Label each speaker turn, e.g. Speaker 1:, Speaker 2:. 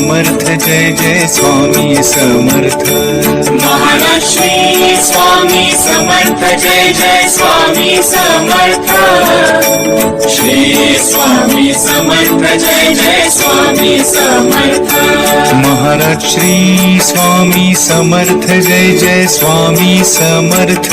Speaker 1: Samarth Jai Jai Swami Samarth.
Speaker 2: Maharaj Shri Swami Samarth Jai Jai Swami Samarth. Shri Swami Samarth Jai Jai Swami Samarth.
Speaker 1: Maharaj Shri Swami Samarth Jai Jai Swami Samarth.